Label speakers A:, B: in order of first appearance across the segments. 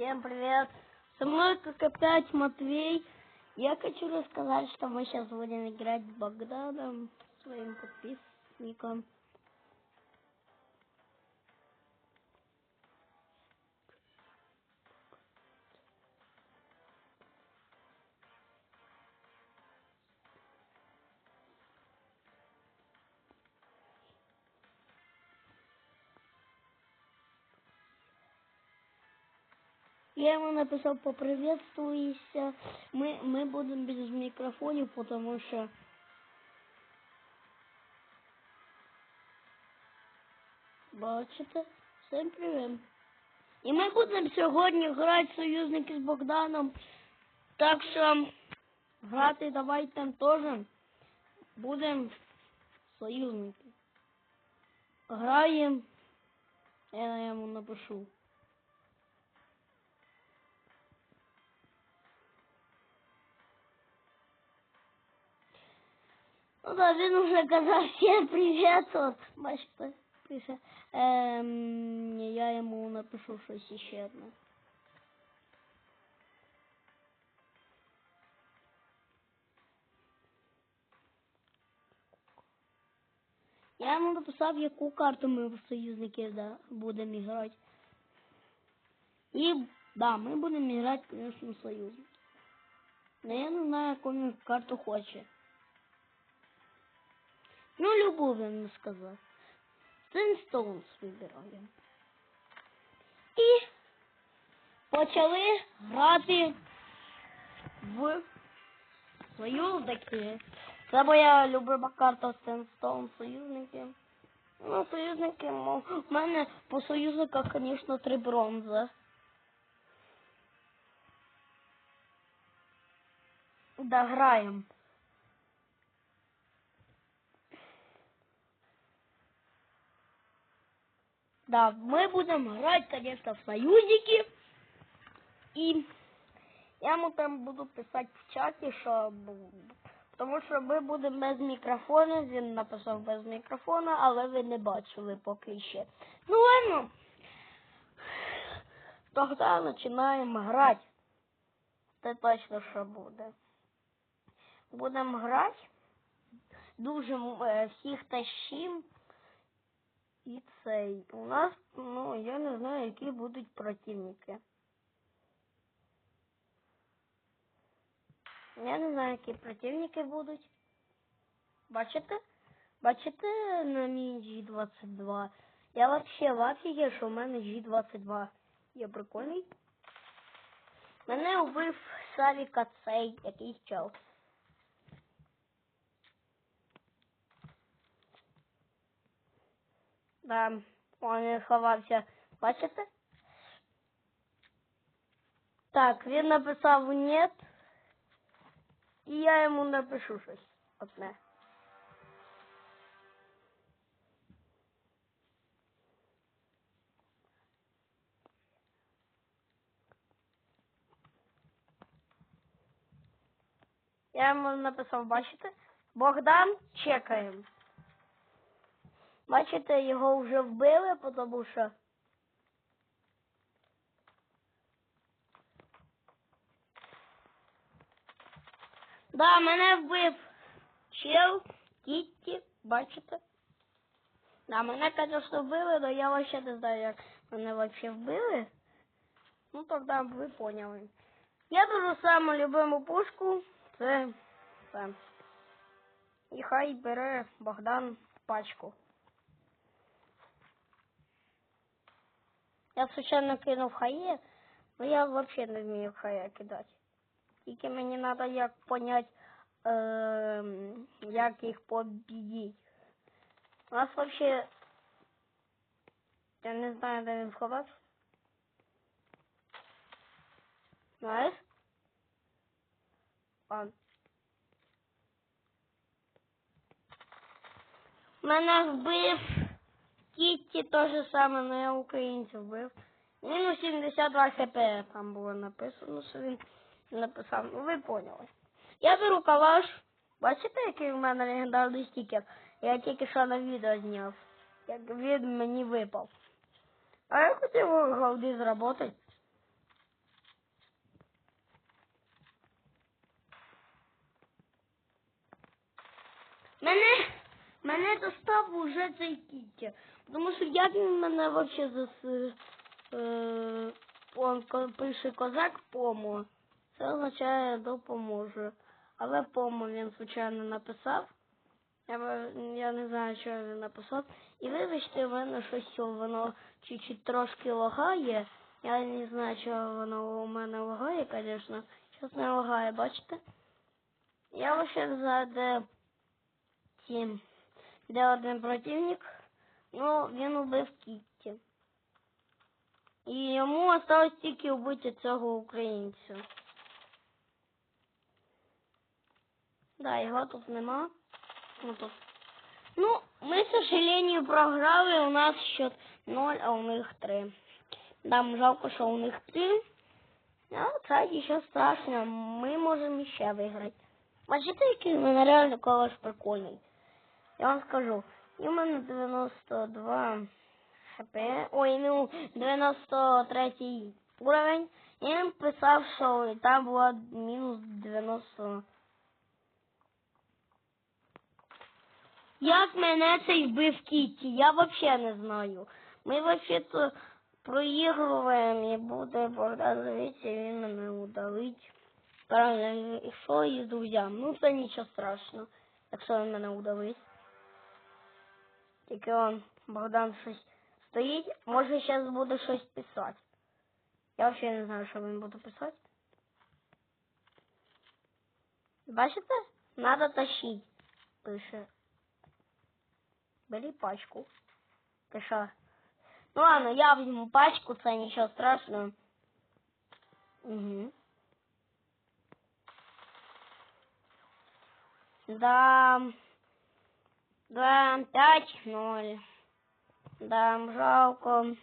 A: Всем привет! Со мной, как опять, Матвей. Я хочу рассказать, что мы сейчас будем играть с Богданом, своим подписчиком. Я ему написал поприветствуйся. Мы, мы будем без микрофонів, потому що Бачите? Всім привіт. І ми будемо сьогодні грати союзники з Богданом. Так що грати давайте теж будемо союзники. Граємо. Я йому напишу. Ну да, він уже казав всем привет, от, бачите, пише. Ем, я йому напишу щось іще одне. Я йому написав, яку карту ми в союзники да, будемо грати. І да, ми будемо грати, звісно, союзник. Но я не знаю, яку він карту хоче. Ну, любу він сказав. Синстоунс вибираємо. І почали грати в союзники. Це моя любима карта Сенстоун союзники. Ну, союзники, мов, в мене по союзниках, звісно, три бронзи. Да, граємо. Да, мы будем играть, конечно, в союзники. И я ему там буду писать в чаті, що тому що ми будемо без мікрофону, він написав без мікрофона, але ви не бачили поки ще. Ну ладно. Тогда починаємо грати. Це точно що буде. Будемо грати. Дуже е, всіх тащим. І цей. У нас, ну, я не знаю, які будуть противники. Я не знаю, які противники будуть. Бачите? Бачите на мій G22? Я вообще в афігі, що в мене G22. Я прикольний. Мене убив Савіка цей якийсь чел. Да, он сховався. Бачите? Так, він написав нет. І я йому напишу щось одне. Я йому написав, бачите? Богдан, чекаємо. Бачите, його вже вбили, тому що. Да, мене вбив чел, Кітті, бачите? Да, мене, звісно, вбили, але я вообще не знаю, як мене вообще вбили. Ну, тоді ви поняли. Я дуже саму любиму пушку. Це. це. І хай бере Богдан пачку. Я случайно кинув хає, но я вообще не вмію хає кидати. Тільки мені треба як понять, е, як їх побідіть. У нас вообще... Я не знаю, де він сховався. Знаєш? Ладно. Мене вбив Кітті то же саме, але я українців вбив. Мінус 72 хп там було написано, що він написав. Ну ви поняли. Я беру калаш. Бачите, який в мене легендарний стікер? Я тільки що на відео зняв. Як він мені випав. А я хотів голди зробити. Мене мене достав уже цей кіття. Тому що як він мене вообще зас... Е, он пише козак помо. Це означає допоможе. Але помо він звичайно написав. Я, я не знаю, що він написав. І вибачте, в мене щось воно чуть-чуть трошки лагає. Я не знаю, чого воно у мене лагає, звісно. Щось не лагає, бачите? Я вообще не знаю, де ті, де один противник. Ну, він убив Кітті. І йому осталось тільки вбити цього українця. Да, його тут нема. Ну, тут. ну ми, к сожалению, програли. У нас счет 0, а у них 3. Нам жалко, що у них 3. А це нічого страшного. Ми можемо ще виграти. Бачите, який в мене реально колос прикольний. Я вам скажу. І в мене 92 хп. Ой, ну 93 уровень. І він писав, що там було мінус 90. Як мене цей вбив Кітті? Я взагалі не знаю. Ми взагалі-то проігруємо і буде Богдан дивитися, він мене удалить. Правильно, і що із друзям? Ну це нічого страшного, якщо він мене удалить. Тільки он, Богдан щось стоїть, може зараз буде щось писати. Я взагалі не знаю, що він буде писати. Бачите? Надо тащить, пише. Бери пачку. Що? Ну ладно, я візьму пачку, це нічого страшного. Угу. Да. Да, п'ять ноль. Да, жалко.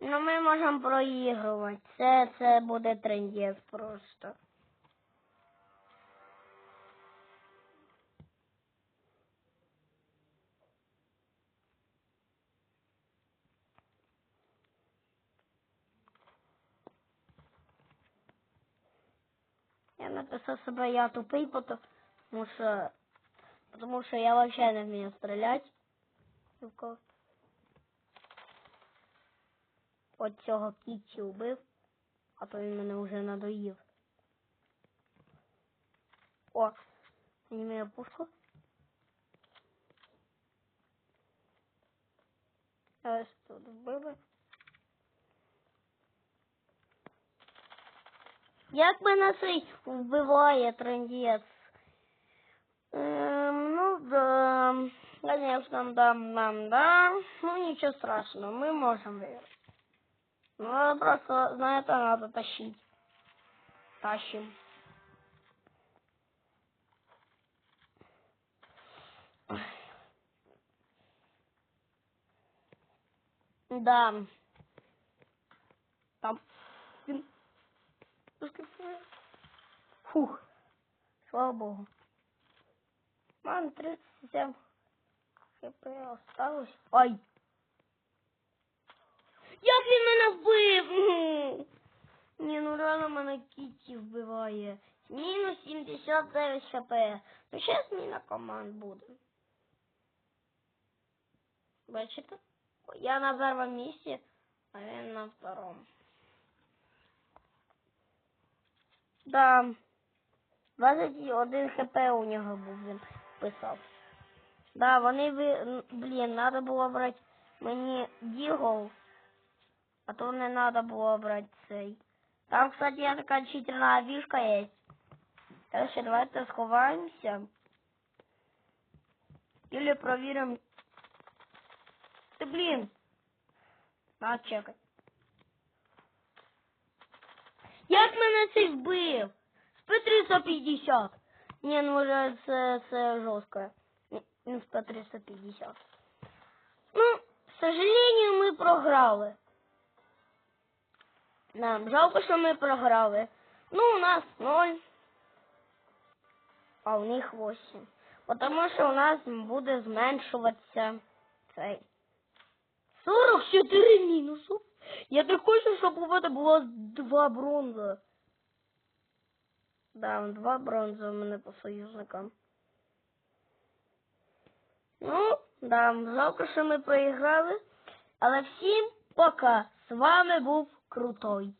A: Ну ми можемо проігрувати. Це, це буде трендець просто. Я написав себе я тупий, потому що потому що я вообще вмію стріляти. Тільки От цього кітчі убив, а то він мене вже надоїв. О, мені має пушку. Ось тут вбили. Як мене цей вбиває трендець? Ем, ну да, конечно, да, да, да. Ну ничего страшного, мы можем выиграть. Ну, просто на это надо тащить. Тащим. Да. Там. Фух. Слава Богу. Мам, 37 хп осталось. Ай. Як він мене вбив? Ні, ну реально мене Кіті вбиває. Мінус 79 хп. Ну ще зміна команд буде. Бачите? Я на першому місці, а він на второму. Да. 21 хп у нього був, він писав. Да, вони Блін, треба було брати мені дігл, а то не треба було брати цей. Там, кстати, читерна вішка є. Короче, давайте сховаємося. Или провіримо. Ти блін. На, чекай. Як мене цей вбив? З 350. Ні, ну вже це, це жорстко. З 350. Ну, к сожалению, ми програли. Нам жалко, що ми програли. Ну, у нас 0. А у них 8. Потому що у нас буде зменшуватися цей. 44 мінусу. Я так хочу, щоб у мене було два бронза. Даун два бронза у мене по союзникам. Ну, да, жалко, що ми проіграли. Але всім пока! З вами був Крутой.